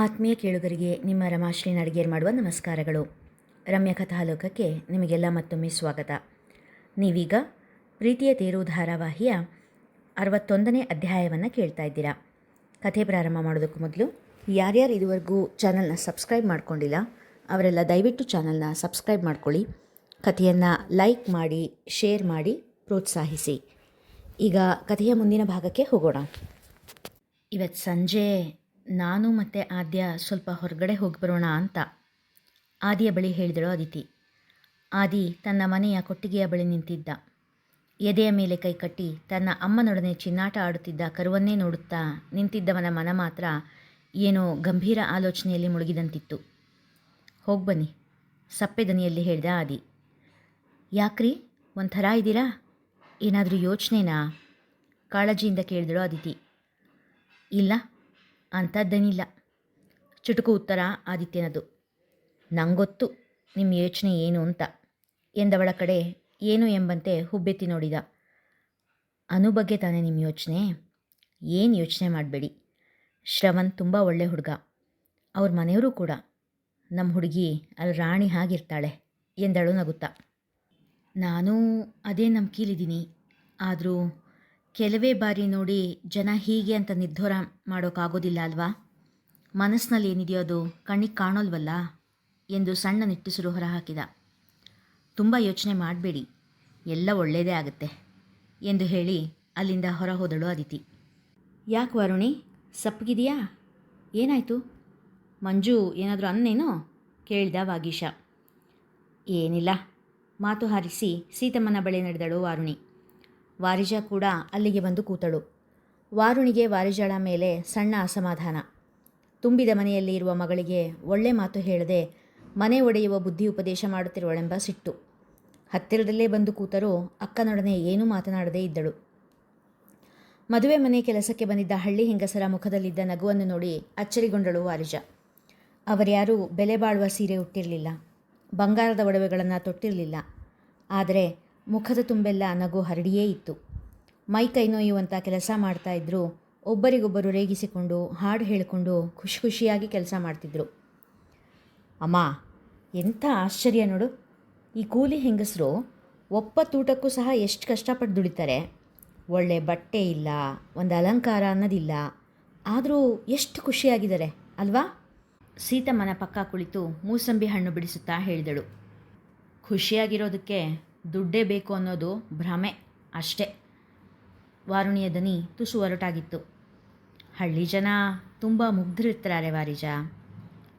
ಆತ್ಮೀಯ ಕೇಳುಗರಿಗೆ ನಿಮ್ಮ ರಮಾಶ್ರೀ ನಡಿಗೇರ್ ಮಾಡುವ ನಮಸ್ಕಾರಗಳು. ರಮ್ಯ ಕಥಾಲೋಕಕ್ಕೆ ನಿಮಗೆಲ್ಲ ಮತ್ತೊಮ್ಮೆ ಸ್ವಾಗತ. ನೀವೀಗ ಪ್ರೀತಿಯ ತೇರು ಧಾರಾವಾಹಿಯ ಅರವತ್ತೊಂದನೇ ಅಧ್ಯಾಯವನ್ನು ಕೇಳ್ತಾ ಇದ್ದೀರಾ. ಕಥೆ ಪ್ರಾರಂಭ ಮಾಡೋದಕ್ಕೂ ಮೊದಲು ಯಾರ್ಯಾರು ಇದುವರೆಗೂ ಚಾನಲ್ನ ಸಬ್ಸ್ಕ್ರೈಬ್ ಮಾಡ್ಕೊಂಡಿಲ್ಲ, ಅವರೆಲ್ಲ ದಯವಿಟ್ಟು ಚಾನಲ್ನ ಸಬ್ಸ್ಕ್ರೈಬ್ ಮಾಡ್ಕೊಳ್ಳಿ. ಕಥೆಯನ್ನು ಲೈಕ್ ಮಾಡಿ, ಶೇರ್ ಮಾಡಿ, ಪ್ರೋತ್ಸಾಹಿಸಿ. ಈಗ ಕಥೆಯ ಮುಂದಿನ ಭಾಗಕ್ಕೆ ಹೋಗೋಣ. ಇವತ್ತು ಸಂಜೆ ನಾನು ಮತ್ತು ಆದ್ಯ ಸ್ವಲ್ಪ ಹೊರಗಡೆ ಹೋಗಿ ಬರೋಣ ಅಂತ ಆದಿಯ ಬಳಿ ಹೇಳಿದಳು ಅದಿತಿ ಆದಿ ತನ್ನ ಮನೆಯ ಕೊಟ್ಟಿಗೆಯ ಬಳಿ ನಿಂತಿದ್ದ. ಎದೆಯ ಮೇಲೆ ಕೈ ಕಟ್ಟಿ ತನ್ನ ಅಮ್ಮನೊಡನೆ ಚಿನ್ನಾಟ ಆಡುತ್ತಿದ್ದ ಕರುವನ್ನೇ ನೋಡುತ್ತಾ ನಿಂತಿದ್ದವನ ಮನ ಮಾತ್ರ ಏನೋ ಗಂಭೀರ ಆಲೋಚನೆಯಲ್ಲಿ ಮುಳುಗಿದಂತಿತ್ತು. ಹೋಗ್ಬನ್ನಿ ಸಪ್ಪೆ ದನಿಯಲ್ಲಿ ಹೇಳಿದ ಆದಿ. ಯಾಕ್ರಿ, ಒಂಥರ ಇದ್ದೀರಾ ಏನಾದರೂ ಯೋಚನೆನಾ? ಕಾಳಜಿಯಿಂದ ಕೇಳಿದಳು ಅದಿತಿ ಇಲ್ಲ ಅಂಥದ್ದೇನಿಲ್ಲ ಚುಟುಕು ಉತ್ತರ ಆದಿತ್ಯನದು. ನಂಗೊತ್ತು ನಿಮ್ಮ ಯೋಚನೆ ಏನು ಅಂತ? ಎಂದವಳ ಕಡೆ ಏನು ಎಂಬಂತೆ ಹುಬ್ಬೆತ್ತಿ ನೋಡಿದ. ಅನು ಬಗ್ಗೆ ತಾನೇ ನಿಮ್ಮ ಯೋಚನೆ? ಏನು ಯೋಚನೆ ಮಾಡಬೇಡಿ. ಶ್ರವಣ್ ತುಂಬ ಒಳ್ಳೆ ಹುಡುಗ. ಅವ್ರ ಮನೆಯವರು ಕೂಡ. ನಮ್ಮ ಹುಡುಗಿ ಅಲ್ಲಿ ರಾಣಿ ಹಾಗಿರ್ತಾಳೆ ಎಂದಳು ನಗುತ್ತಾ. ನಾನು ಅದೇ ನಂಬಿಕೆಲಿದ್ದೀನಿ ಆದರೂ ಕೆಲವೇ ಬಾರಿ ನೋಡಿ ಜನ ಹೀಗೆ ಅಂತ ನಿರ್ಧಾರ ಮಾಡೋಕ್ಕಾಗೋದಿಲ್ಲ ಅಲ್ವಾ? ಮನಸ್ಸಿನಲ್ಲಿ ಏನಿದೆಯೋ ಅದು ಕಣ್ಣಿಗೆ ಕಾಣೋಲ್ವಲ್ಲ ಎಂದು ಸಣ್ಣ ನಿಟ್ಟುಸಿರು ಹೊರಹಾಕಿದ. ತುಂಬ ಯೋಚನೆ ಮಾಡಬೇಡಿ, ಎಲ್ಲ ಒಳ್ಳೆಯದೇ ಆಗುತ್ತೆ ಎಂದು ಹೇಳಿ ಅಲ್ಲಿಂದ ಹೊರ ಹೋದಳು ಅದಿತಿ ಯಾಕೆ ವರುಣಿ, ಸಪ್ಪಗಿದೆಯಾ? ಏನಾಯಿತು? ಮಂಜು ಏನಾದರೂ ಅನ್ನೇನು? ಕೇಳಿದ ವಾಗೀಶ. ಏನಿಲ್ಲ, ಮಾತು ಹಾರಿಸಿ ಸೀತಮ್ಮನ ಬಳಿ ನಡೆದಳು ವಾರುಣಿ. ವಾರಿಜ ಕೂಡ ಅಲ್ಲಿಗೆ ಬಂದು ಕೂತಳು. ವಾರುಣಿಗೆ ವಾರಿಜಳ ಮೇಲೆ ಸಣ್ಣ ಅಸಮಾಧಾನ. ತುಂಬಿದ ಮನೆಯಲ್ಲಿ ಇರುವ ಮಗಳಿಗೆ ಒಳ್ಳೆ ಮಾತು ಹೇಳದೆ ಮನೆ ಒಡೆಯುವ ಬುದ್ಧಿ ಉಪದೇಶ ಮಾಡುತ್ತಿರುವಳೆಂಬ ಸಿಟ್ಟು. ಹತ್ತಿರದಲ್ಲೇ ಬಂದು ಕೂತರೂ ಅಕ್ಕನೊಡನೆ ಏನೂ ಮಾತನಾಡದೇ ಇದ್ದಳು. ಮದುವೆ ಮನೆ ಕೆಲಸಕ್ಕೆ ಬಂದಿದ್ದ ಹಳ್ಳಿ ಹೆಂಗಸರ ಮುಖದಲ್ಲಿದ್ದ ನಗುವನ್ನು ನೋಡಿ ಅಚ್ಚರಿಗೊಂಡಳು ವಾರಿಜ. ಅವರ್ಯಾರೂ ಬೆಲೆ ಬಾಳುವ ಸೀರೆ ಉಟ್ಟಿರಲಿಲ್ಲ. ಬಂಗಾರದ ಒಡವೆಗಳನ್ನು ತೊಟ್ಟಿರಲಿಲ್ಲ. ಆದರೆ ಮುಖದ ತುಂಬೆಲ್ಲ ನಗು ಹರಡಿಯೇ ಇತ್ತು. ಮೈ ಕೈ ನೋಯುವಂಥ ಕೆಲಸ ಮಾಡ್ತಾಯಿದ್ರು ಒಬ್ಬರಿಗೊಬ್ಬರು ರೇಗಿಸಿಕೊಂಡು, ಹಾಡು ಹೇಳಿಕೊಂಡು ಖುಷಿ ಖುಷಿಯಾಗಿ ಕೆಲಸ ಮಾಡ್ತಿದ್ರು. ಅಮ್ಮ, ಎಂಥ ಆಶ್ಚರ್ಯ ನೋಡು. ಈ ಕೂಲಿ ಹೆಂಗಸರು ಒಪ್ಪತ್ತೂಟಕ್ಕೂ ಸಹ ಎಷ್ಟು ಕಷ್ಟಪಟ್ಟು ದುಡಿತಾರೆ. ಒಳ್ಳೆ ಬಟ್ಟೆ ಇಲ್ಲ, ಒಂದು ಅಲಂಕಾರ ಅನ್ನೋದಿಲ್ಲ. ಆದರೂ ಎಷ್ಟು ಖುಷಿಯಾಗಿದ್ದಾರೆ, ಅಲ್ವಾ? ಸೀತಮ್ಮನ ಪಕ್ಕ ಕುಳಿತು ಮೂಸಂಬಿ ಹಣ್ಣು ಬಿಡಿಸುತ್ತಾ ಹೇಳಿದಳು. ಖುಷಿಯಾಗಿರೋದಕ್ಕೆ ದುಡ್ಡೇ ಬೇಕು ಅನ್ನೋದು ಭ್ರಮೆ ಅಷ್ಟೇ. ವಾರುಣಿಯ ದನಿ ತುಸು ಹೊರಟಾಗಿತ್ತು ಹಳ್ಳಿ ಜನ ತುಂಬ ಮುಗ್ಧರಿರ್ತಾರೆ ವಾರಿಜ.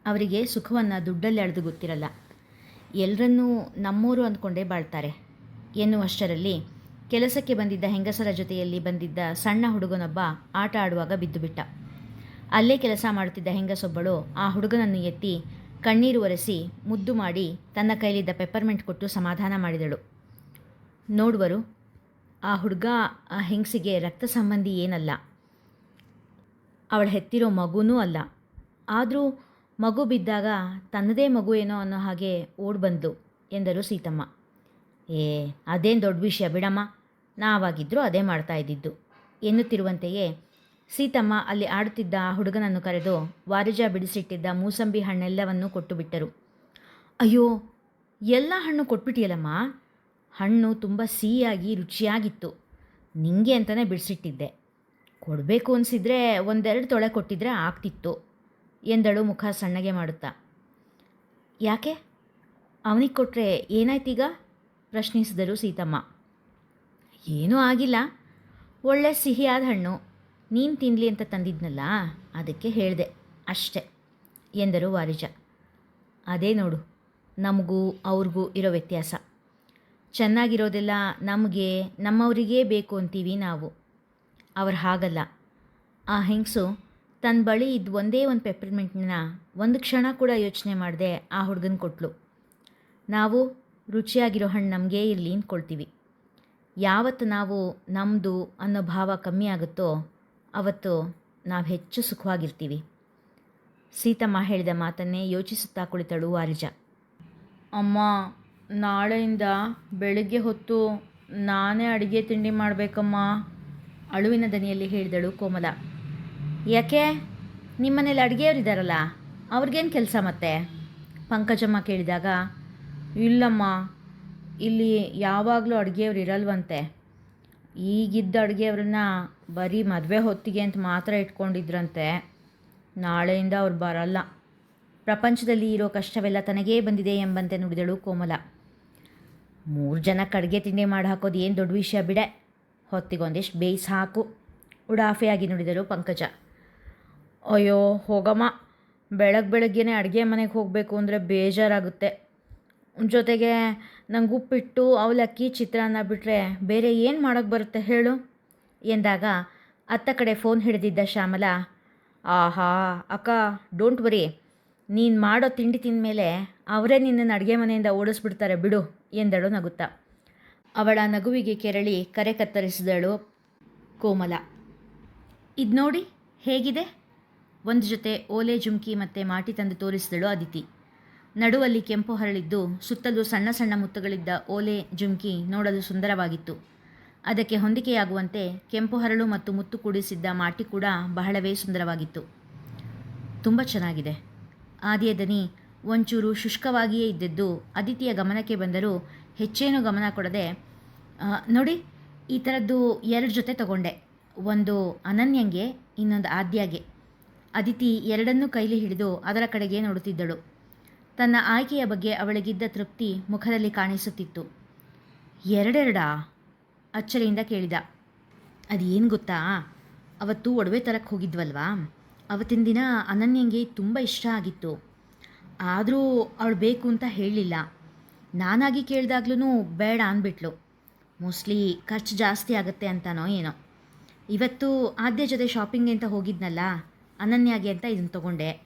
ಅವರಿಗೆ ಸುಖವನ್ನು ದುಡ್ಡಲ್ಲಿ ಅಳೆದು ಗೊತ್ತಿರಲ್ಲ. ಎಲ್ಲರನ್ನೂ ನಮ್ಮೂರು ಅಂದ್ಕೊಂಡೇ ಬಾಳ್ತಾರೆ. ಎನ್ನುವಷ್ಟರಲ್ಲಿ ಕೆಲಸಕ್ಕೆ ಬಂದಿದ್ದ ಹೆಂಗಸರ ಜೊತೆಯಲ್ಲಿ ಬಂದಿದ್ದ ಸಣ್ಣ ಹುಡುಗನೊಬ್ಬ ಆಟ ಆಡುವಾಗ ಬಿದ್ದುಬಿಟ್ಟ. ಅಲ್ಲೇ ಕೆಲಸ ಮಾಡುತ್ತಿದ್ದ ಹೆಂಗಸೊಬ್ಬಳು ಆ ಹುಡುಗನನ್ನು ಎತ್ತಿ ಕಣ್ಣೀರು ಒರೆಸಿ ಮುದ್ದು ಮಾಡಿ ತನ್ನ ಕೈಲಿದ್ದ ಪೆಪ್ಪರ್ಮೆಂಟ್ ಕೊಟ್ಟು ಸಮಾಧಾನ ಮಾಡಿದಳು. ನೋಡುವರು, ಆ ಹುಡುಗ ಆ ಹೆಂಗಸಿಗೆ ರಕ್ತ ಸಂಬಂಧಿ ಏನಲ್ಲ. ಅವಳ ಹೆತ್ತಿರೋ ಮಗುನೂ ಅಲ್ಲ. ಆದರೂ ಮಗು ಬಿದ್ದಾಗ ತನ್ನದೇ ಮಗು ಏನೋ ಅನ್ನೋ ಹಾಗೆ ಓಡ್ ಎಂದರು ಸೀತಮ್ಮ. ಏ, ಅದೇನು ದೊಡ್ಡ ವಿಷಯ ಬಿಡಮ್ಮ. ನಾವಾಗಿದ್ದರೂ ಅದೇ ಮಾಡ್ತಾ ಇದ್ದಿದ್ದು. ಎನ್ನುತ್ತಿರುವಂತೆಯೇ ಸೀತಮ್ಮ ಅಲ್ಲಿ ಆಡುತ್ತಿದ್ದ ಆ ಹುಡುಗನನ್ನು ಕರೆದು ವಾರಿಜ ಬಿಡಿಸಿಟ್ಟಿದ್ದ ಮೂಸಂಬಿ ಹಣ್ಣೆಲ್ಲವನ್ನೂ ಕೊಟ್ಟು ಬಿಟ್ಟರು ಅಯ್ಯೋ, ಎಲ್ಲ ಹಣ್ಣು ಕೊಟ್ಬಿಟ್ಟಿಯಲ್ಲಮ್ಮ? ಹಣ್ಣು ತುಂಬ ಸಿಹಿಯಾಗಿ, ರುಚಿಯಾಗಿತ್ತು. ನಿಂಗೆ ಅಂತಲೇ ಬಿಡಿಸಿಟ್ಟಿದ್ದೆ. ಕೊಡಬೇಕು ಅನಿಸಿದ್ರೆ ಒಂದೆರಡು ತೊಳೆ ಕೊಟ್ಟಿದ್ರೆ ಆಗ್ತಿತ್ತು ಎಂದಳು ಮುಖ ಸಣ್ಣಗೆ ಮಾಡುತ್ತಾ. ಯಾಕೆ? ಅವನಿಗೆ ಕೊಟ್ಟರೆ ಏನಾಯ್ತೀಗ? ಪ್ರಶ್ನಿಸಿದರು ಸೀತಮ್ಮ. ಏನೂ ಆಗಿಲ್ಲ. ಒಳ್ಳೆ ಸಿಹಿಯಾದ ಹಣ್ಣು. ನೀನು ತಿನ್ನಲಿ ಅಂತ ತಂದಿದ್ನಲ್ಲ, ಅದಕ್ಕೆ ಹೇಳಿದೆ, ಅಷ್ಟೆ, ಎಂದರು ವಾರಿಜ. ಅದೇ ನೋಡು, ನಮಗೂ ಅವ್ರಿಗೂ ಇರೋ ವ್ಯತ್ಯಾಸ. ಚೆನ್ನಾಗಿರೋದೆಲ್ಲ ನಮಗೆ, ನಮ್ಮವರಿಗೇ ಬೇಕು ಅಂತೀವಿ ನಾವು. ಅವ್ರು ಹಾಗಲ್ಲ. ಆ ಹೆಂಗಸು ತನ್ನ ಬಳಿ ಇದ್ದ ಒಂದೇ ಒಂದು ಪೆಪ್ರಿಮೆಂಟ್ನ ಒಂದು ಕ್ಷಣ ಕೂಡ ಯೋಚನೆ ಮಾಡದೆ ಆ ಹುಡುಗನ ಕೊಟ್ಲು. ನಾವು ರುಚಿಯಾಗಿರೋ ಹಣ್ಣು ನಮಗೇ ಇರಲಿ ಅಂದ್ಕೊಳ್ತೀವಿ ಯಾವತ್ತು ನಾವು ನಮ್ಮದು ಅನ್ನೋ ಭಾವ ಕಮ್ಮಿ ಆಗುತ್ತೋ ಅವತ್ತು ನಾವು ಹೆಚ್ಚು ಸುಖವಾಗಿರ್ತೀವಿ. ಸೀತಮ್ಮ ಹೇಳಿದ ಮಾತನ್ನೇ ಯೋಚಿಸುತ್ತಾ ಕುಳಿತಳು ವಾರಿಜ. ಅಮ್ಮ ನಾಳೆಯಿಂದ ಬೆಳಗ್ಗೆ ಹೊತ್ತು ನಾನೇ ಅಡುಗೆ ತಿಂಡಿ ಮಾಡಬೇಕಮ್ಮ ಅಳುವಿನ ದನಿಯಲ್ಲಿ ಹೇಳಿದಳು ಕೋಮಲ. ಯಾಕೆ? ನಿಮ್ಮನೇಲಿ ಅಡುಗೆಯವರಿದ್ದಾರಲ್ಲ ಅವ್ರಿಗೇನು ಕೆಲಸ ಮತ್ತೆ? ಪಂಕಜಮ್ಮ ಕೇಳಿದಾಗ ಇಲ್ಲಮ್ಮ ಇಲ್ಲಿ ಯಾವಾಗಲೂ ಅಡುಗೆಯವ್ರು ಇರಲ್ವಂತೆ. ಈಗಿದ್ದ ಅಡುಗೆಯವ್ರನ್ನ ಬರೀ ಮದುವೆ ಹೊತ್ತಿಗೆ ಅಂತ ಮಾತ್ರ ಇಟ್ಕೊಂಡಿದ್ರಂತೆ, ನಾಳೆಯಿಂದ ಅವ್ರು ಬರಲ್ಲ. ಪ್ರಪಂಚದಲ್ಲಿ ಇರೋ ಕಷ್ಟವೆಲ್ಲ ತನಗೇ ಬಂದಿದೆ ಎಂಬಂತೆ ನುಡಿದಳು ಕೋಮಲ. ಮೂರು ಜನಕ್ಕೆ ಅಡುಗೆ ತಿಂಡಿ ಮಾಡಿ ಹಾಕೋದು ಏನು ದೊಡ್ಡ ವಿಷಯ ಬಿಡೆ. ಹೊತ್ತಿಗೊಂದಿಷ್ಟು ಬೇಯಿಸಿ ಹಾಕು, ಉಡಾಫೆಯಾಗಿ ನುಡಿದರು ಪಂಕಜ. ಅಯ್ಯೋ ಹೋಗಮ್ಮ ಬೆಳಗ್ಗೆ ಬೆಳಗ್ಗೆನೇ ಅಡುಗೆ ಮನೆಗೆ ಹೋಗಬೇಕು ಅಂದರೆ ಬೇಜಾರಾಗುತ್ತೆ. ಜೊತೆಗೆ ನಂಗೆ ಉಪ್ಪಿಟ್ಟು, ಅವಲಕ್ಕಿ, ಚಿತ್ರಾನ್ನ ಬಿಟ್ಟರೆ ಬೇರೆ ಏನು ಮಾಡೋಕ್ಕೆ ಬರುತ್ತೆ ಹೇಳು? ಎಂದಾಗ ಅತ್ತ ಕಡೆ ಫೋನ್ ಹಿಡಿದಿದ್ದ ಶ್ಯಾಮಲ, ಆಹಾ, ಅಕ್ಕ ಡೋಂಟ್ ವರಿ ನೀನು ಮಾಡೋ ತಿಂಡಿ ತಿಂದಮೇಲೆ ಅವರೇ ನಿನ್ನನ್ನು ಅಡುಗೆ ಮನೆಯಿಂದ ಓಡಿಸ್ಬಿಡ್ತಾರೆ ಬಿಡು, ಎಂದಳು ನಗುತ್ತಾ. ಅವಳ ನಗುವಿಗೆ ಕೆರಳಿ ಕರೆ ಕತ್ತರಿಸಿದಳು ಕೋಮಲ. ಇದು ನೋಡಿ ಹೇಗಿದೆ? ಒಂದು ಜೊತೆ ಓಲೆ ಜುಮ್ಕಿ ಮತ್ತು ಮಾಟಿ ತಂದು ತೋರಿಸಿದಳು ಅದಿತಿ ನಡುವಲ್ಲಿ ಕೆಂಪು ಹರಳಿದ್ದು, ಸುತ್ತಲೂ ಸಣ್ಣ ಸಣ್ಣ ಮುತ್ತುಗಳಿದ್ದ ಓಲೆ, ಜುಮ್ಕಿ ನೋಡಲು ಸುಂದರವಾಗಿತ್ತು. ಅದಕ್ಕೆ ಹೊಂದಿಕೆಯಾಗುವಂತೆ ಕೆಂಪು ಹರಳು ಮತ್ತು ಮುತ್ತು ಕೂಡಿಸಿದ್ದ ಮಾಟಿ ಕೂಡ ಬಹಳವೇ ಸುಂದರವಾಗಿತ್ತು. ತುಂಬ ಚೆನ್ನಾಗಿದೆ. ಆದಿಯ ದನಿ ಒಂಚೂರು ಶುಷ್ಕವಾಗಿಯೇ ಇದ್ದದ್ದು ಅದಿತಿಯ ಗಮನಕ್ಕೆ ಬಂದರೂ ಹೆಚ್ಚೇನು ಗಮನ ಕೊಡದೆ ನೋಡಿ, ಈ ಥರದ್ದು ಎರಡು ಜೊತೆ ತಗೊಂಡೆ. ಒಂದು ಅನನ್ಯಂಗೆ, ಇನ್ನೊಂದು ಆದ್ಯಾಗೆ. ಅದಿತಿ ಎರಡನ್ನೂ ಕೈಲಿ ಹಿಡಿದು ಅದರ ಕಡೆಗೆ ನೋಡುತ್ತಿದ್ದಳು. ತನ್ನ ಆಯ್ಕೆಯ ಬಗ್ಗೆ ಅವಳಿಗಿದ್ದ ತೃಪ್ತಿ ಮುಖದಲ್ಲಿ ಕಾಣಿಸುತ್ತಿತ್ತು. ಎರಡೆರಡಾ? ಅಚ್ಚರಿಯಿಂದ ಕೇಳಿದ. ಅದೇನು ಗೊತ್ತಾ? ಅವತ್ತು ಒಡವೆ ತರಕ್ಕೆ ಹೋಗಿದ್ವಲ್ವಾ? ಅವತ್ತಿನ ದಿನ ಅನನ್ಯಂಗೆ ತುಂಬ ಇಷ್ಟ ಆಗಿತ್ತು. ಆದರೂ ಅವಳು ಬೇಕು ಅಂತ ಹೇಳಲಿಲ್ಲ. ನಾನಾಗಿ ಕೇಳಿದಾಗ್ಲೂ ಬೇಡ ಅಂದ್ಬಿಟ್ಲು ಮೋಸ್ಟ್ಲಿ ಖರ್ಚು ಜಾಸ್ತಿ ಆಗುತ್ತೆ ಅಂತನೋ ಏನೋ. ಇವತ್ತು ಆದ್ಯ ಜೊತೆ ಶಾಪಿಂಗ್ ಅಂತ ಹೋಗಿದ್ನಲ್ಲ, ಅನನ್ಯಾಗೆ ಅಂತ ಇದನ್ನು ತೊಗೊಂಡೆ.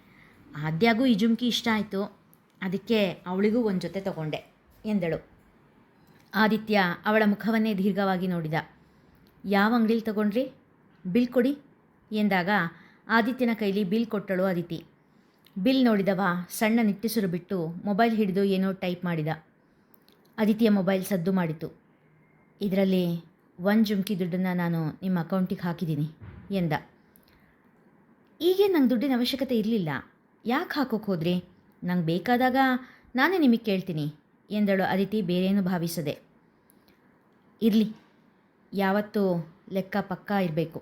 ಆದ್ಯಾಗೂ ಈ ಜುಮ್ಕಿ ಇಷ್ಟ ಆಯಿತು. ಅದಕ್ಕೆ ಅವಳಿಗೂ ಒಂದು ಜೊತೆ ತಗೊಂಡೆ ಎಂದಳು. ಆದಿತ್ಯ ಅವಳ ಮುಖವನ್ನೇ ದೀರ್ಘವಾಗಿ ನೋಡಿದ. ಯಾವ ಅಂಗಡೀಲಿ ತಗೊಂಡ್ರಿ? ಬಿಲ್ ಕೊಡಿ ಎಂದಾಗ ಆದಿತ್ಯನ ಕೈಲಿ ಬಿಲ್ ಕೊಟ್ಟಳು ಅದಿತಿ ಬಿಲ್ ನೋಡಿದವ ಸಣ್ಣ ನಿಟ್ಟುಸಿರು ಬಿಟ್ಟು ಮೊಬೈಲ್ ಹಿಡಿದು ಏನೋ ಟೈಪ್ ಮಾಡಿದ. ಅದಿತಿಯ ಮೊಬೈಲ್ ಸದ್ದು ಮಾಡಿತು. ಇದರಲ್ಲಿ ಒಂದು ಜುಮ್ಕಿ ದುಡ್ಡನ್ನು ನಾನು ನಿಮ್ಮ ಅಕೌಂಟಿಗೆ ಹಾಕಿದ್ದೀನಿ ಎಂದ. ಈಗೇನು ನಂಗೆ ದುಡ್ಡಿನ ಅವಶ್ಯಕತೆ ಇರಲಿಲ್ಲ. ಯಾಕೆ ಹಾಕೋಕೆ ಹೋದ್ರಿ? ನಂಗೆ ಬೇಕಾದಾಗ ನಾನೇ ನಿಮಗೆ ಕೇಳ್ತೀನಿ, ಎಂದಳು ಅದಿತಿ ಬೇರೇನು ಭಾವಿಸದೆ. ಇರಲಿ, ಯಾವತ್ತೂ ಲೆಕ್ಕ ಪಕ್ಕಾ ಇರಬೇಕು,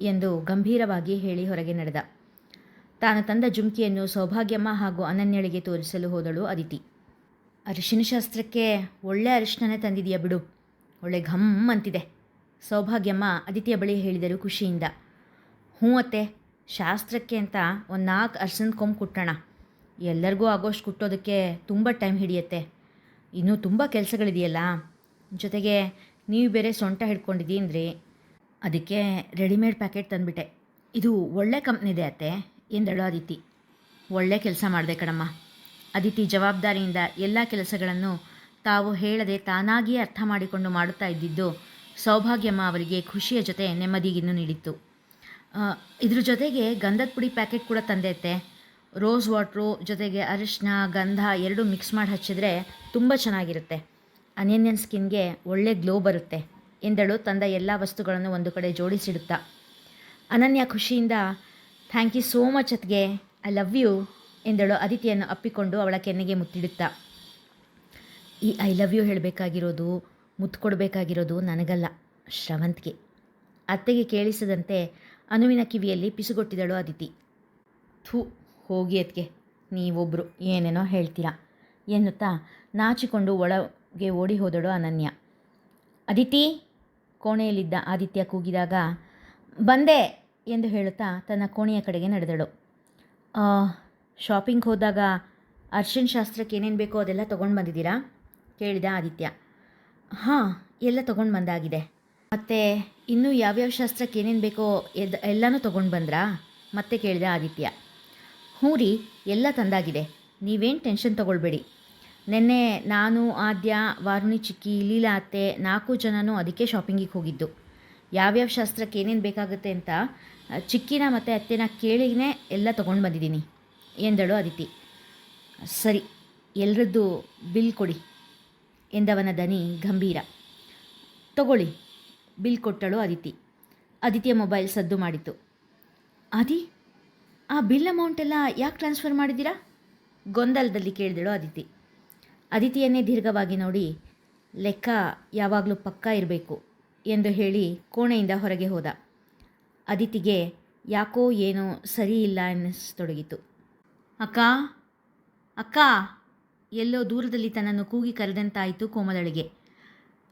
ಎಂದು ಗಂಭೀರವಾಗಿ ಹೇಳಿ ಹೊರಗೆ ನಡೆದ. ತಾನು ತಂದ ಜುಮ್ಕಿಯನ್ನು ಸೌಭಾಗ್ಯಮ್ಮ ಹಾಗೂ ಅನನ್ಯಳಿಗೆ ತೋರಿಸಲು ಹೋದಳು ಅದಿತಿ. ಅರಿಶಿನ ಶಾಸ್ತ್ರಕ್ಕೆ ಒಳ್ಳೆ ಅರಿಶಿಣನೇ ತಂದಿದೆಯಾ ಬಿಡು, ಒಳ್ಳೆ ಘಮ್ ಅಂತಿದೆ, ಸೌಭಾಗ್ಯಮ್ಮ ಅದಿತಿಯ ಬಳಿ ಹೇಳಿದರು ಖುಷಿಯಿಂದ. ಹ್ಞೂ ಅತ್ತೆ, ಶಾಸ್ತ್ರಕ್ಕೆ ಅಂತ ಒಂದು ನಾಲ್ಕು ಅರ್ಸನ್ ಕೊಂಬು ಕುಟ್ಟೋಣ. ಎಲ್ಲರಿಗೂ ಆಗೋಷ್ಟು ಕುಟ್ಟೋದಕ್ಕೆ ತುಂಬ ಟೈಮ್ ಹಿಡಿಯುತ್ತೆ. ಇನ್ನೂ ತುಂಬ ಕೆಲಸಗಳಿದೆಯಲ್ಲ? ಜೊತೆಗೆ ನೀವು ಬೇರೆ ಸೊಂಟ ಹಿಡ್ಕೊಂಡಿದ್ದೀನ್ರಿ ಅದಕ್ಕೆ ರೆಡಿಮೇಡ್ ಪ್ಯಾಕೆಟ್ ತಂದುಬಿಟ್ಟೆ. ಇದು ಒಳ್ಳೆ ಕಂಪ್ನಿದೆ ಅತ್ತೆ, ಎಂದಳು ಅದಿತಿ ಒಳ್ಳೆ ಕೆಲಸ ಮಾಡಿದೆ ಕಣಮ್ಮ. ಅದಿತಿ ಜವಾಬ್ದಾರಿಯಿಂದ ಎಲ್ಲ ಕೆಲಸಗಳನ್ನು ತಾವು ಹೇಳದೆ ತಾನಾಗಿಯೇ ಅರ್ಥ ಮಾಡಿಕೊಂಡು ಮಾಡುತ್ತಾ ಇದ್ದಿದ್ದು ಸೌಭಾಗ್ಯಮ್ಮ ಅವರಿಗೆ ಖುಷಿಯ ಜೊತೆ ನೆಮ್ಮದಿಗಿನ್ನೂ ನೀಡಿತ್ತು. ಇದ್ರ ಜೊತೆಗೆ ಗಂಧದ ಪುಡಿ ಪ್ಯಾಕೆಟ್ ಕೂಡ ತಂದೈತೆ ರೋಸ್ ವಾಟ್ರು ಜೊತೆಗೆ ಅರಿಶಿನ ಗಂಧ ಎರಡೂ ಮಿಕ್ಸ್ ಮಾಡಿ ಹಚ್ಚಿದ್ರೆ ತುಂಬ ಚೆನ್ನಾಗಿರುತ್ತೆ. ಅನನ್ಯನ್ ಸ್ಕಿನ್ಗೆ ಒಳ್ಳೆ ಗ್ಲೋ ಬರುತ್ತೆ ಎಂದಳು ತಂದ ಎಲ್ಲ ವಸ್ತುಗಳನ್ನು ಒಂದು ಕಡೆ ಜೋಡಿಸಿಡುತ್ತಾ. ಅನನ್ಯ ಖುಷಿಯಿಂದ, ಥ್ಯಾಂಕ್ ಯು ಸೋ ಮಚ್ ಅತ್ಗೆ ಐ ಲವ್ ಯು ಎಂದಳು ಅದಿತಿಯನ್ನು ಅಪ್ಪಿಕೊಂಡು ಅವಳ ಕೆನ್ನೆಗೆ ಮುತ್ತಿಡುತ್ತಾ. ಈ ಐ ಲವ್ ಯು ಹೇಳಬೇಕಾಗಿರೋದು ಮುತ್ತು ಕೊಡಬೇಕಾಗಿರೋದು ನನಗಲ್ಲ, ಶ್ರವಂತ್ಗೆ ಅತ್ತೆಗೆ ಕೇಳಿಸದಂತೆ ಅನುವಿನ ಕಿವಿಯಲ್ಲಿ ಪಿಸುಗೊಟ್ಟಿದಳು ಅದಿತಿ ಥೂ ಹೋಗಿ ಅದಕ್ಕೆ ನೀವೊಬ್ಬರು ಏನೇನೋ ಹೇಳ್ತೀರಾ ಎನ್ನುತ್ತಾ ನಾಚಿಕೊಂಡು ಒಳಗೆ ಓಡಿ ಹೋದಳು ಅನನ್ಯ. ಅದಿತಿ ಕೋಣೆಯಲ್ಲಿದ್ದ ಆದಿತ್ಯ ಕೂಗಿದಾಗ, ಬಂದೆ! ಎಂದು ಹೇಳುತ್ತಾ ತನ್ನ ಕೋಣೆಯ ಕಡೆಗೆ ನಡೆದಳು. ಶಾಪಿಂಗ್ ಹೋದಾಗ ಅರ್ಶನ್ ಶಾಸ್ತ್ರಕ್ಕೆ ಏನೇನು ಬೇಕೋ ಅದೆಲ್ಲ ತೊಗೊಂಡು ಬಂದಿದ್ದೀರಾ? ಕೇಳಿದ ಆದಿತ್ಯ. ಹಾಂ, ಎಲ್ಲ ತೊಗೊಂಡು ಬಂದಾಗಿದೆ. ಮತ್ತು ಇನ್ನೂ ಯಾವ್ಯಾವ ಶಾಸ್ತ್ರಕ್ಕೆ ಏನೇನು ಬೇಕೋ ಎದ್, ಎಲ್ಲನೂ ತೊಗೊಂಡು ಬಂದ್ರಾ? ಮತ್ತೆ ಕೇಳಿದೆ ಆದಿತ್ಯ. ಹ್ಞೂ ರೀ ಎಲ್ಲ ತಂದಾಗಿದೆ. ನೀವೇನು ಟೆನ್ಷನ್ ತೊಗೊಳ್ಬೇಡಿ. ನಿನ್ನೆ ನಾನು, ಆದ್ಯ, ವಾರುಣಿ, ಚಿಕ್ಕಿ, ಲೀಲಾ ಅತ್ತೆ ನಾಲ್ಕು ಜನನೂ ಅದಕ್ಕೆ ಶಾಪಿಂಗಿಗೆ ಹೋಗಿದ್ದು. ಯಾವ್ಯಾವ ಶಾಸ್ತ್ರಕ್ಕೆ ಏನೇನು ಬೇಕಾಗುತ್ತೆ ಅಂತ ಚಿಕ್ಕಿನ ಮತ್ತು ಅತ್ತೆನ ಕೇಳಿನೇ ಎಲ್ಲ ತೊಗೊಂಡು ಬಂದಿದ್ದೀನಿ, ಎಂದಳು ಅದಿತಿ ಸರಿ, ಎಲ್ರದ್ದು ಬಿಲ್ ಕೊಡಿ, ಎಂದವನ ದನಿ ಗಂಭೀರ. ತಗೊಳ್ಳಿ, ಬಿಲ್ ಕೊಟ್ಟಳು ಅದಿತಿ ಅದಿತಿಯ ಮೊಬೈಲ್ ಸದ್ದು ಮಾಡಿತು ಅದಿ ಆ ಬಿಲ್ ಅಮೌಂಟ್ ಎಲ್ಲ ಯಾಕೆ ಟ್ರಾನ್ಸ್ಫರ್ ಮಾಡಿದ್ದೀರಾ? ಗೊಂದಲದಲ್ಲಿ ಕೇಳಿದಳು ಅದಿತಿ ಅದಿತಿಯನ್ನೇ ದೀರ್ಘವಾಗಿ ನೋಡಿ, ಲೆಕ್ಕ ಯಾವಾಗಲೂ ಪಕ್ಕಾ ಇರಬೇಕು ಎಂದು ಹೇಳಿ ಕೋಣೆಯಿಂದ ಹೊರಗೆ ಹೋದ. ಅದಿತಿಗೆ ಯಾಕೋ ಏನೋ ಸರಿ ಇಲ್ಲ ಅನ್ನಿಸ್ತೊಡಗಿತು. ಅಕ್ಕ ಅಕ್ಕ, ಎಲ್ಲೋ ದೂರದಲ್ಲಿ ತನ್ನನ್ನು ಕೂಗಿ ಕರೆದಂತಾಯಿತು ಕೋಮಲಳಿಗೆ.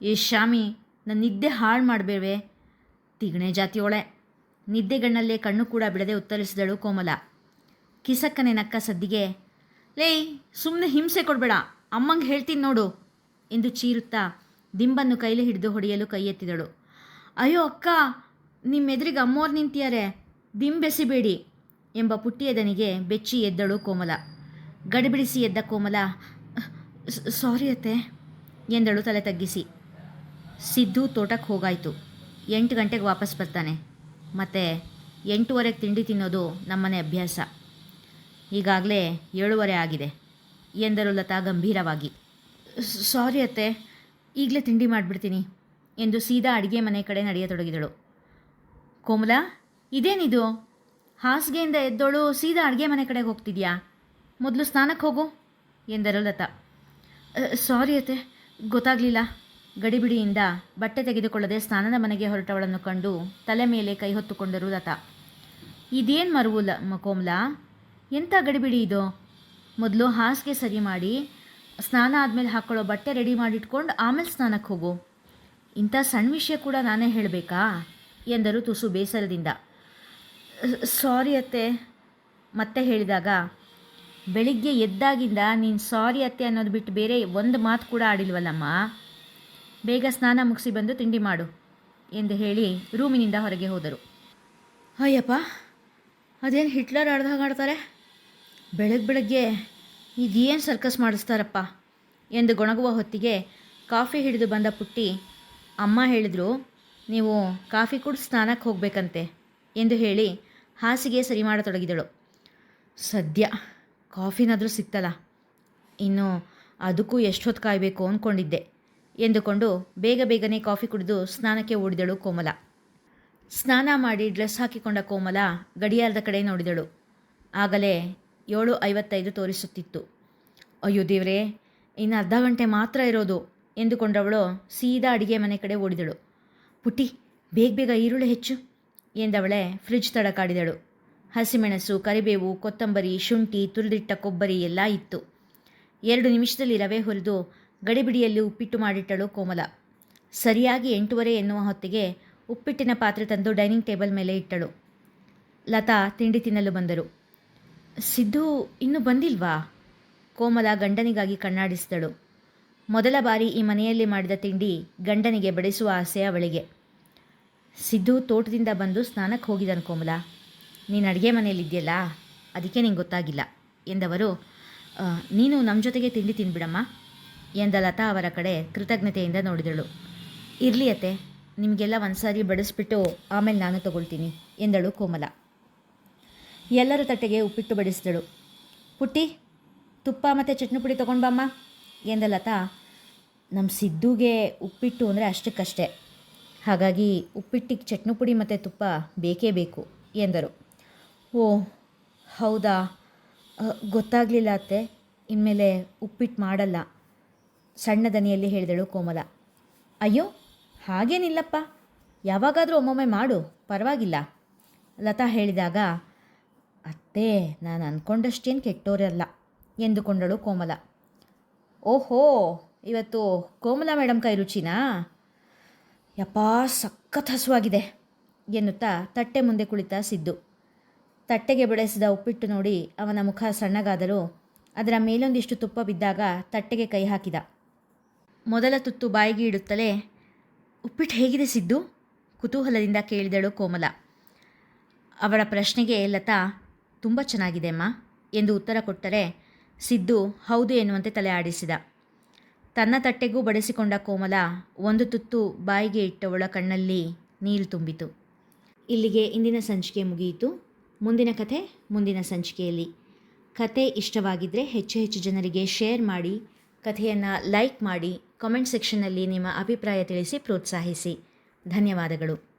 ಏ, ಶಾಮಿ ನನ್ನ ನಿದ್ದೆ ಹಾಳು ಮಾಡಬೇಡ್ವೆ. ತಿಗಣೆ ಜಾತಿಯೋಳೆ. ನಿದ್ದೆಗಣ್ಣಲ್ಲೇ ಕಣ್ಣು ಕೂಡ ಬಿಡದೆ ಉತ್ತರಿಸಿದಳು ಕೋಮಲ. ಕಿಸಕ್ಕನೆ ನಕ್ಕ ಸದ್ದಿಗೆ ಲೇಯ್ ಸುಮ್ಮನೆ ಹಿಂಸೆ ಕೊಡಬೇಡ, ಅಮ್ಮಂಗೆ ಹೇಳ್ತೀನಿ ನೋಡು, ಎಂದು ಚೀರುತ್ತಾ ದಿಂಬನ್ನು ಕೈಲಿ ಹಿಡಿದು ಹೊಡೆಯಲು ಕೈ ಎತ್ತಿದಳು. ಅಯ್ಯೋ ಅಕ್ಕ ನಿಮ್ಮ ಎದುರಿಗೆ ಅಮ್ಮೋರು ನಿಂತಿಯಾರೆ, ದಿಂಬೆಸಿಬೇಡಿ, ಎಂಬ ಪುಟ್ಟಿಯದನಿಗೆ ಬೆಚ್ಚಿ ಎದ್ದಳು ಕೋಮಲ. ಗಡಿಬಿಡಿಸಿ ಎದ್ದ ಕೋಮಲ ಸಾರಿ ಅತ್ತೆ, ಎಂದಳು ತಲೆ ತಗ್ಗಿಸಿ. ಸಿದ್ದು ತೋಟಕ್ಕೆ ಹೋಗಾಯಿತು. ಎಂಟು ಗಂಟೆಗೆ ವಾಪಸ್ ಬರ್ತಾನೆ. ಮತ್ತು ಎಂಟೂವರೆಗೆ ತಿಂಡಿ ತಿನ್ನೋದು ನಮ್ಮನೆ ಅಭ್ಯಾಸ. ಈಗಾಗಲೇ ಏಳುವರೆ ಆಗಿದೆ, ಎಂದರು ಲತಾ ಗಂಭೀರವಾಗಿ. ಸಾರಿ ಅತ್ತೆ, ಈಗಲೇ ತಿಂಡಿ ಮಾಡಿಬಿಡ್ತೀನಿ, ಎಂದು ಸೀದಾ ಅಡುಗೆ ಮನೆ ಕಡೆ ನಡೆಯತೊಡಗಿದಳು. ಕೋಮಲ, ಇದೇನಿದು? ಹಾಸಿಗೆಯಿಂದ ಎದ್ದೋಳು, ಸೀದಾ ಅಡುಗೆ ಮನೆ ಕಡೆಗೆ ಹೋಗ್ತಿದ್ಯಾ? ಮೊದಲು ಸ್ನಾನಕ್ಕೆ ಹೋಗು, ಎಂದರು ಲತಾ. ಸಾರಿ ಅತ್ತೆ, ಗೊತ್ತಾಗಲಿಲ್ಲ. ಗಡಿಬಿಡಿಯಿಂದ ಬಟ್ಟೆ ತೆಗೆದುಕೊಳ್ಳದೆ ಸ್ನಾನದ ಮನೆಗೆ ಹೊರಟವಳನ್ನು ಕಂಡು ತಲೆ ಮೇಲೆ ಕೈ ಹೊತ್ತುಕೊಂಡರು ರಥ ಇದೇನು ಮರುವುಲ, ಕೋಮಲ? ಎಂಥ ಗಡಿಬಿಡಿ ಇದು? ಮೊದಲು ಹಾಸಿಗೆ ಸರಿ ಮಾಡಿ, ಸ್ನಾನ ಆದಮೇಲೆ ಹಾಕ್ಕೊಳ್ಳೋ ಬಟ್ಟೆ ರೆಡಿ ಮಾಡಿಟ್ಕೊಂಡು ಆಮೇಲೆ ಸ್ನಾನಕ್ಕೆ ಹೋಗು. ಇಂಥ ಸಣ್ಣ ವಿಷಯ ಕೂಡ ನಾನೇ ಹೇಳಬೇಕಾ? ಎಂದರು ತುಸು ಬೇಸರದಿಂದ. ಸಾರಿ ಅತ್ತೆ, ಮತ್ತೆ ಹೇಳಿದಾಗ, ಬೆಳಿಗ್ಗೆ ಎದ್ದಾಗಿಂದ ನೀನು ಸಾರಿ ಅತ್ತೆ ಅನ್ನೋದು ಬಿಟ್ಟು ಬೇರೆ ಒಂದು ಮಾತು ಕೂಡ ಆಡಿಲ್ವಲ್ಲಮ್ಮ? ಬೇಗ ಸ್ನಾನ ಮುಗಿಸಿ ಬಂದು ತಿಂಡಿ ಮಾಡು ಎಂದು ಹೇಳಿ ರೂಮಿನಿಂದ ಹೊರಗೆ ಹೋದರು. ಅಯ್ಯಪ್ಪ, ಅದೇನು ಹಿಟ್ಲರ್ ಆಡ್ದಾಗ ಆಡ್ತಾರೆ? ಬೆಳಗ್ಗೆ ಬೆಳಗ್ಗೆ ಇದೇನು ಸರ್ಕಸ್ ಮಾಡಿಸ್ತಾರಪ್ಪ ಎಂದು ಗೊಣಗುವ ಹೊತ್ತಿಗೆ ಕಾಫಿ ಹಿಡಿದು ಬಂದ ಪುಟ್ಟಿ, ಅಮ್ಮ ಹೇಳಿದರು, ನೀವು ಕಾಫಿ ಕುಡಿದು ಸ್ನಾನಕ್ಕೆ ಹೋಗಬೇಕಂತೆ ಎಂದು ಹೇಳಿ ಹಾಸಿಗೆ ಸರಿ ಮಾಡತೊಡಗಿದಳು. ಸದ್ಯ ಕಾಫಿನಾದರೂ ಸಿಕ್ತಲ್ಲ, ಇನ್ನು ಅದಕ್ಕೂ ಎಷ್ಟೊತ್ತು ಕಾಯಬೇಕು ಅಂದ್ಕೊಂಡಿದ್ದೆ ಎಂದುಕೊಂಡು ಬೇಗ ಬೇಗನೆ ಕಾಫಿ ಕುಡಿದು ಸ್ನಾನಕ್ಕೆ ಓಡಿದಳು ಕೋಮಲ. ಸ್ನಾನ ಮಾಡಿ ಡ್ರೆಸ್ ಹಾಕಿಕೊಂಡ ಕೋಮಲ ಗಡಿಯಾರದ ಕಡೆ ನೋಡಿದಳು. ಆಗಲೇ ಏಳು ಐವತ್ತೈದು ತೋರಿಸುತ್ತಿತ್ತು. ಅಯ್ಯೋ ದೇವರೇ, ಇನ್ನು ಅರ್ಧ ಗಂಟೆ ಮಾತ್ರ ಇರೋದು ಎಂದುಕೊಂಡವಳು ಸೀದಾ ಅಡಿಗೆ ಮನೆ ಕಡೆ ಓಡಿದಳು. ಪುಟ್ಟಿ, ಬೇಗ ಬೇಗ ಈರುಳ್ಳಿ ಹೆಚ್ಚು ಎಂದವಳೆ ಫ್ರಿಡ್ಜ್ ತಡಕಾಡಿದಳು ಹಸಿಮೆಣಸು, ಕರಿಬೇವು, ಕೊತ್ತಂಬರಿ, ಶುಂಠಿ, ತುರಿದಿಟ್ಟ ಕೊಬ್ಬರಿ ಎಲ್ಲ ಇತ್ತು. ಎರಡು ನಿಮಿಷದಲ್ಲಿ ರವೆ ಹುರಿದು ಗಡಿಬಿಡಿಯಲ್ಲಿ ಉಪ್ಪಿಟ್ಟು ಮಾಡಿಟ್ಟಳು ಕೋಮಲ. ಸರಿಯಾಗಿ ಎಂಟೂವರೆ ಎನ್ನುವ ಹೊತ್ತಿಗೆ ಉಪ್ಪಿಟ್ಟಿನ ಪಾತ್ರೆ ತಂದು ಡೈನಿಂಗ್ ಟೇಬಲ್ ಮೇಲೆ ಇಟ್ಟಳು. ಲತಾ ತಿಂಡಿ ತಿನ್ನಲು ಬಂದರು. ಸಿದ್ದು, ಇನ್ನೂ ಬಂದಿಲ್ವಾ? ಕೋಮಲ ಗಂಡನಿಗಾಗಿ ಕಣ್ಣಾಡಿಸಿದಳು. ಮೊದಲ ಬಾರಿ ಈ ಮನೆಯಲ್ಲಿ ಮಾಡಿದ ತಿಂಡಿ ಗಂಡನಿಗೆ ಬಡಿಸುವ ಆಸೆ ಅವಳಿಗೆ. ಸಿದ್ದು ತೋಟದಿಂದ ಬಂದು ಸ್ನಾನಕ್ಕೆ ಹೋಗಿದ್ದಾನೆ ಕೋಮಲ. ನೀನು ಅಡುಗೆ ಮನೆಯಲ್ಲಿದ್ದೀಯಲ್ಲ ಅದಕ್ಕೆ ನಿಂಗೆ ಗೊತ್ತಾಗಿಲ್ಲ ಎಂದವರು ನೀನು ನಮ್ಮ ಜೊತೆಗೆ ತಿಂಡಿ ತಿನ್ಬಿಡಮ್ಮ. ಎಂದ ಲತಾ ಅವರ ಕಡೆ ಕೃತಜ್ಞತೆಯಿಂದ ನೋಡಿದಳು. ಇರಲಿ ಅತ್ತೆ, ನಿಮಗೆಲ್ಲ ಒಂದು ಸಾರಿ ಬಡಿಸ್ಬಿಟ್ಟು ಆಮೇಲೆ ನಾನು ತಗೊಳ್ತೀನಿ, ಎಂದಳು ಕೋಮಲ. ಎಲ್ಲರ ತಟ್ಟೆಗೆ ಉಪ್ಪಿಟ್ಟು ಬಡಿಸಿದಳು. ಪುಟ್ಟಿ, ತುಪ್ಪ ಮತ್ತು ಚಟ್ನಿ ಪುಡಿ ತೊಗೊಂಡ್ಬಮ್ಮ ಎಂದ ಲತಾ. ನಮ್ಮ ಸಿದ್ದುಗೆ ಉಪ್ಪಿಟ್ಟು ಅಂದರೆ ಅಷ್ಟಕ್ಕಷ್ಟೇ. ಹಾಗಾಗಿ ಉಪ್ಪಿಟ್ಟಿಗೆ ಚಟ್ನಿ ಪುಡಿ ಮತ್ತು ತುಪ್ಪ ಬೇಕೇ ಬೇಕು, ಎಂದರು. ಓ, ಹೌದಾ? ಗೊತ್ತಾಗಲಿಲ್ಲ ಅತ್ತೆ, ಇನ್ಮೇಲೆ ಉಪ್ಪಿಟ್ಟು ಮಾಡಲ್ಲ. ಸಣ್ಣ ದನಿಯಲ್ಲಿ ಹೇಳಿದಳು ಕೋಮಲ. ಅಯ್ಯೋ, ಹಾಗೇನಿಲ್ಲಪ್ಪ. ಯಾವಾಗಾದರೂ ಒಮ್ಮೊಮ್ಮೆ ಮಾಡು, ಪರವಾಗಿಲ್ಲ. ಲತಾ ಹೇಳಿದಾಗ, ಅತ್ತೆ, ನಾನು ಅಂದ್ಕೊಂಡಷ್ಟೇನು ಕೆಟ್ಟೋರಲ್ಲ ಎಂದುಕೊಂಡಳು ಕೋಮಲ. ಓಹೋ, ಇವತ್ತು ಕೋಮಲ ಮೇಡಮ್ ಕೈ ರುಚಿನಾ? ಯಪ್ಪಾ, ಸಖತ್ ಹಸುವಾಗಿದೆ, ಎನ್ನುತ್ತಾ ತಟ್ಟೆ ಮುಂದೆ ಕುಳಿತ ಸಿದ್ದು. ತಟ್ಟೆಗೆ ಬಡಿಸಿದ ಉಪ್ಪಿಟ್ಟು ನೋಡಿ ಅವನ ಮುಖ ಸಣ್ಣಗಾದರೂ ಅದರ ಮೇಲೊಂದಿಷ್ಟು ತುಪ್ಪ ಬಿದ್ದಾಗ ತಟ್ಟೆಗೆ ಕೈ ಹಾಕಿದ. ಮೊದಲ ತುತ್ತು ಬಾಯಿಗೆ ಇಡುತ್ತಲೇ, ಉಪ್ಪಿಟ್ಟು ಹೇಗಿದೆ ಸಿದ್ದು? ಕುತೂಹಲದಿಂದ ಕೇಳಿದಳು ಕೋಮಲ. ಅವಳ ಪ್ರಶ್ನೆಗೆ ಲತಾ, ತುಂಬ ಚೆನ್ನಾಗಿದೆ ಅಮ್ಮ ಎಂದು ಉತ್ತರ ಕೊಟ್ಟರೆ ಸಿದ್ದು ಹೌದು ಎನ್ನುವಂತೆ ತಲೆ ಆಡಿಸಿದ. ತನ್ನ ತಟ್ಟೆಗೂ ಬಡಿಸಿಕೊಂಡ ಕೋಮಲ ಒಂದು ತುತ್ತು ಬಾಯಿಗೆ ಇಟ್ಟವಳ ಕಣ್ಣಲ್ಲಿ ನೀರು ತುಂಬಿತು. ಇಲ್ಲಿಗೆ ಇಂದಿನ ಸಂಚಿಕೆ ಮುಗಿಯಿತು. ಮುಂದಿನ ಕಥೆ ಮುಂದಿನ ಸಂಚಿಕೆಯಲ್ಲಿ. ಕತೆ ಇಷ್ಟವಾಗಿದ್ದರೆ ಹೆಚ್ಚು ಹೆಚ್ಚು ಜನರಿಗೆ ಶೇರ್ ಮಾಡಿ, ಕಥೆಯನ್ನು ಲೈಕ್ ಮಾಡಿ ಕಾಮೆಂಟ್ ಸೆಕ್ಷನ್ನಲ್ಲಿ ನಿಮ್ಮ ಅಭಿಪ್ರಾಯ ತಿಳಿಸಿ ಪ್ರೋತ್ಸಾಹಿಸಿ. ಧನ್ಯವಾದಗಳು.